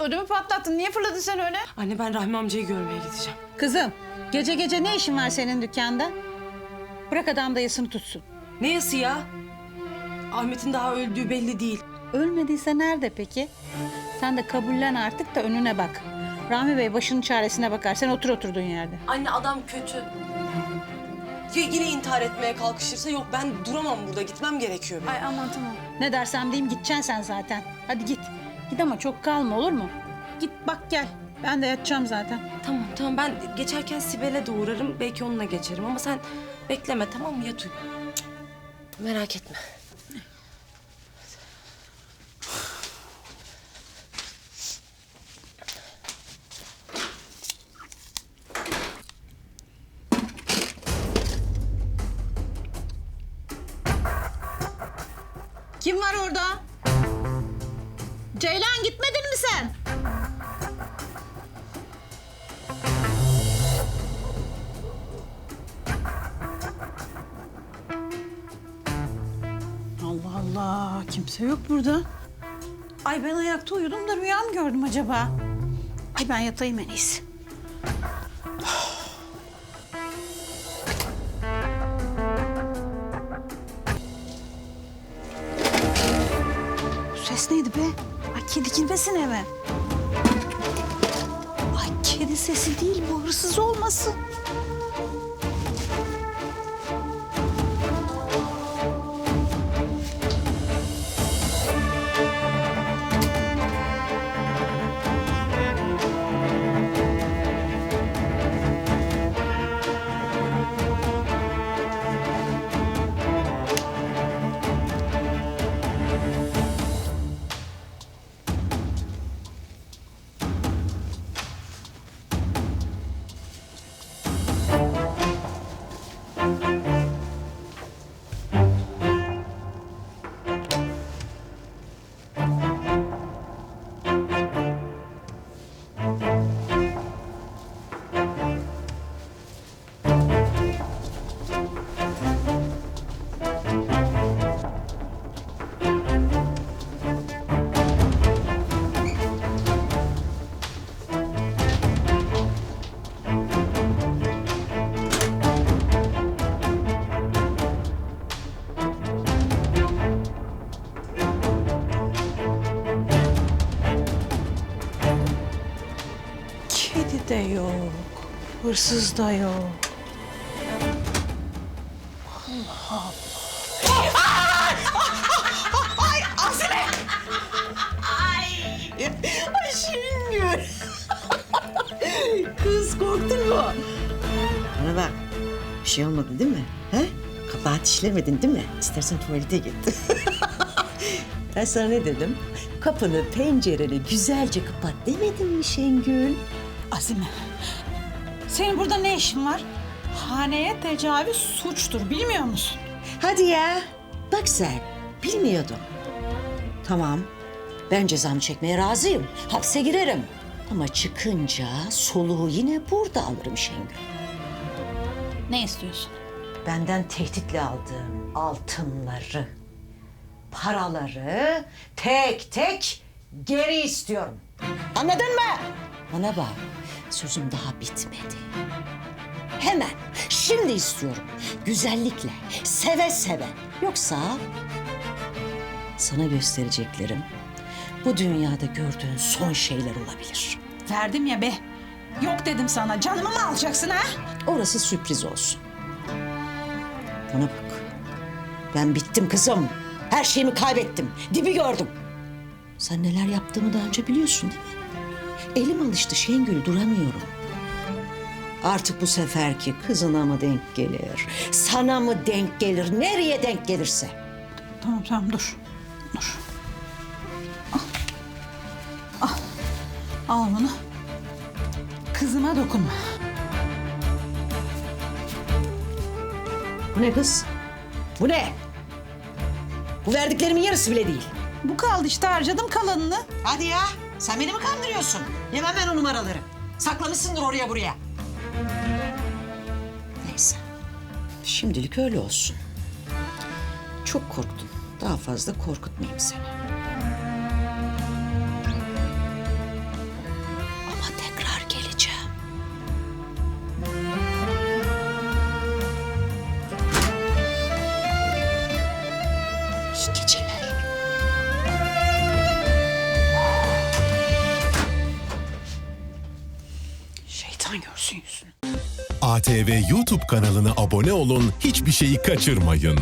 ödümü patlattın. Niye fırladın sen öyle? Anne ben Rahmi amcayı görmeye gideceğim. Kızım, gece gece ne işin var senin dükkanda? Bırak adam da yasını tutsun. Ne yası ya? Ahmet'in daha öldüğü belli değil. Ölmediyse nerede peki? Sen de kabullen artık da önüne bak. Rahmi Bey başının çaresine bakar. Sen otur oturduğun yerde. Anne adam kötü. Ya yine intihar etmeye kalkışırsa yok ben duramam burada gitmem gerekiyor benim. Ay aman tamam. Ne dersem diyeyim gideceksin sen zaten. Hadi git. Git ama çok kalma olur mu? Git bak gel. Ben de yatacağım zaten. Tamam tamam ben geçerken Sibel'e de uğrarım belki onunla geçerim ama sen bekleme tamam mı yat uyu. Cık, Merak etme. Kim var orada? Ceylan gitmedin mi sen? Allah Allah, kimse yok burada. Ay ben ayakta uyudum da rüya mı gördüm acaba? Ay ben yatayım en iyisi. Kedi girmesin eve. Ay kedi sesi değil bu hırsız olmasın. Kedi de yok. Hırsız da yok. Ay Şengül. Kız korktun mu? Bana bak. Bir şey olmadı değil mi? He? Kabahat işlemedin değil mi? İstersen tuvalete git. ben sana ne dedim? Kapını, pencereni güzelce kapat demedim mi Şengül? Azime, senin burada ne işin var? Haneye tecavüz suçtur, bilmiyor musun? Hadi ya. Bak sen. Bilmiyordum. Tamam. Ben cezamı çekmeye razıyım. Hapse girerim. Ama çıkınca soluğu yine burada alırım Şengül. Ne istiyorsun? benden tehditle aldığım altınları, paraları tek tek geri istiyorum. Anladın mı? Bana bak, sözüm daha bitmedi. Hemen, şimdi istiyorum. Güzellikle, seve seve. Yoksa sana göstereceklerim bu dünyada gördüğün son şeyler olabilir. Verdim ya be. Yok dedim sana. Canımı mı alacaksın ha? Orası sürpriz olsun. Bana bak. Ben bittim kızım. Her şeyimi kaybettim. Dibi gördüm. Sen neler yaptığımı daha önce biliyorsun değil mi? Elim alıştı Şengül duramıyorum. Artık bu seferki kızına mı denk gelir? Sana mı denk gelir? Nereye denk gelirse? Tamam tamam dur. Dur. Al. Al. Al bunu. Kızıma dokunma. Bu ne kız? Bu ne? Bu verdiklerimin yarısı bile değil. Bu kaldı işte harcadım kalanını. Hadi ya. Sen beni mi kandırıyorsun? Yemem ben o numaraları. Saklamışsındır oraya buraya. Neyse. Şimdilik öyle olsun. Çok korktum. Daha fazla korkutmayayım seni. Ama tekrar geleceğim. Şeytan görsün yüzünü. ATV YouTube kanalına abone olun, hiçbir şeyi kaçırmayın.